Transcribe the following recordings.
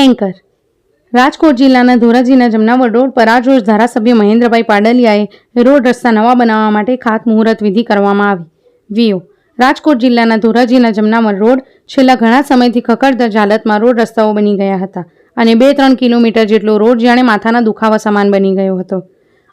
Anchor. Rajkot જિલ્લાના ધોરાજીના Jamnavar road પર આજ રોજ ધારાસભ્ય મહેન્દ્રભાઈ પાડલિયાએ રોડ રસ્તા નવા બનાવવા માટે ખાતમુહૂર્ત વિધિ કરવામાં આવી. વીઓ. રાજકોટ જિલ્લાના ધોરાજીના જમનાવર રોડ છેલ્લા ઘણા સમયથી ખખડધજ હાલતમાં રોડ રસ્તાઓ બની ગયા હતા અને બે ત્રણ કિલોમીટર જેટલો રોડ જાણે માથાના દુખાવા સમાન બની ગયો હતો.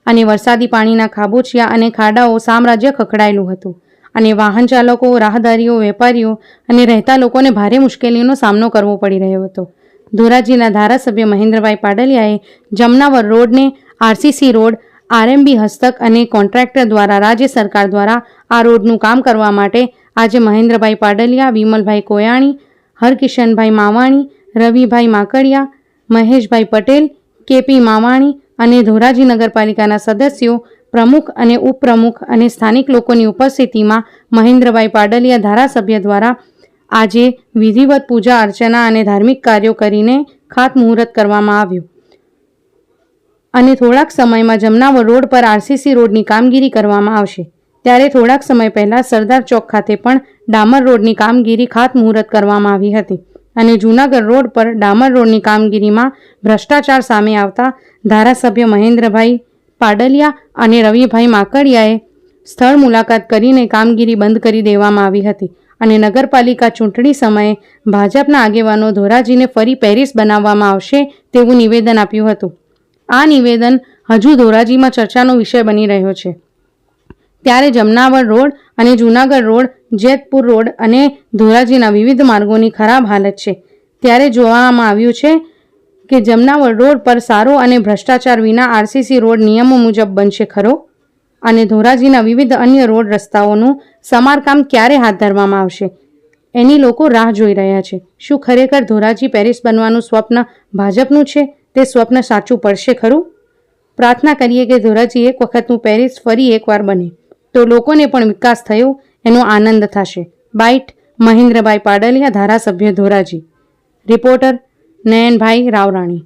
અને વરસાદી પાણીના ખાબોચિયા અને ખાડાઓ સામ્રાજ્ય ખખડાયેલું હતું. અને વાહન ચાલકો, રાહદારીઓ, વેપારીઓ અને રહેતા લોકોને ભારે મુશ્કેલીનો સામનો કરવો પડી રહ્યો હતો. ધોરાજીના ધારાસભ્ય મહેન્દ્રભાઈ પાડલિયાએ જમનાવર રોડને આરસીસી રોડ, આરએમબી હસ્તક અને કોન્ટ્રાક્ટર દ્વારા રાજ્ય સરકાર દ્વારા આ રોડનું કામ કરવા માટે આજે મહેન્દ્રભાઈ પાડલિયા, વિમલભાઈ કોયાણી, હરકિશનભાઈ માવાણી, રવિભાઈ માકડિયા, મહેશભાઈ પટેલ, કેપી માવાણી અને ધોરાજી નગરપાલિકાના સદસ્યો, પ્રમુખ અને ઉપપ્રમુખ અને સ્થાનિક લોકોની ઉપસ્થિતિમાં મહેન્દ્રભાઈ પાડલિયા ધારાસભ્ય દ્વારા આજે વિધિવત પૂજા, અર્ચના અને ધાર્મિક કાર્યો કરીને ખાતમુહૂર્ત કરવામાં આવ્યું. અને થોડાક સમયમાં જમનાવર રોડ પર આરસીસી રોડની કામગીરી કરવામાં આવશે. ત્યારે થોડાક સમય પહેલાં સરદાર ચોક ખાતે પણ ડામર રોડની કામગીરી ખાતમુહૂર્ત કરવામાં આવી હતી. અને જૂનાગઢ રોડ પર ડામર રોડની કામગીરીમાં ભ્રષ્ટાચાર સામે આવતા ધારાસભ્ય મહેન્દ્રભાઈ પાડલિયા અને રવિભાઈ માકડિયાએ સ્થળ મુલાકાત કરીને કામગીરી બંધ કરી દેવામાં આવી હતી. અને નગરપાલિકા ચૂંટણી સમયે ભાજપના આગેવાનો ધોરાજીને ફરી પેરિસ બનાવવામાં આવશે તેવું નિવેદન આપ્યું હતું. આ નિવેદન હજુ ધોરાજીમાં ચર્ચાનો વિષય બની રહ્યો છે. ત્યારે જમનાવર રોડ અને જૂનાગઢ રોડ, જેતપુર રોડ અને ધોરાજીના વિવિધ માર્ગોની ખરાબ હાલત છે. ત્યારે જોવામાં આવ્યું છે કે જમનાવર રોડ પર સારો અને ભ્રષ્ટાચાર વિના આરસીસી રોડ નિયમો મુજબ બનશે ખરો? અને ધોરાજીના વિવિધ અન્ય રોડ રસ્તાઓનું સમારકામ ક્યારે હાથ ધરવામાં આવશે? એની લોકો રાહ જોઈ રહ્યા છે. શું ખરેખર ધોરાજી પેરિસ બનવાનું સ્વપ્ન ભાજપનું છે? તે સ્વપ્ન સાચું પડશે ખરું? પ્રાર્થના કરીએ કે ધોરાજી એક વખતનું પેરિસ ફરી એકવાર બને. તો લોકોને પણ વિકાસ થયો, એનો આનંદ થશે. બાઇટ, મહેન્દ્રભાઈ પાડલિયા ધારાસભ્ય ધોરાજી. રિપોર્ટર, નયનભાઈ રાવરાણી.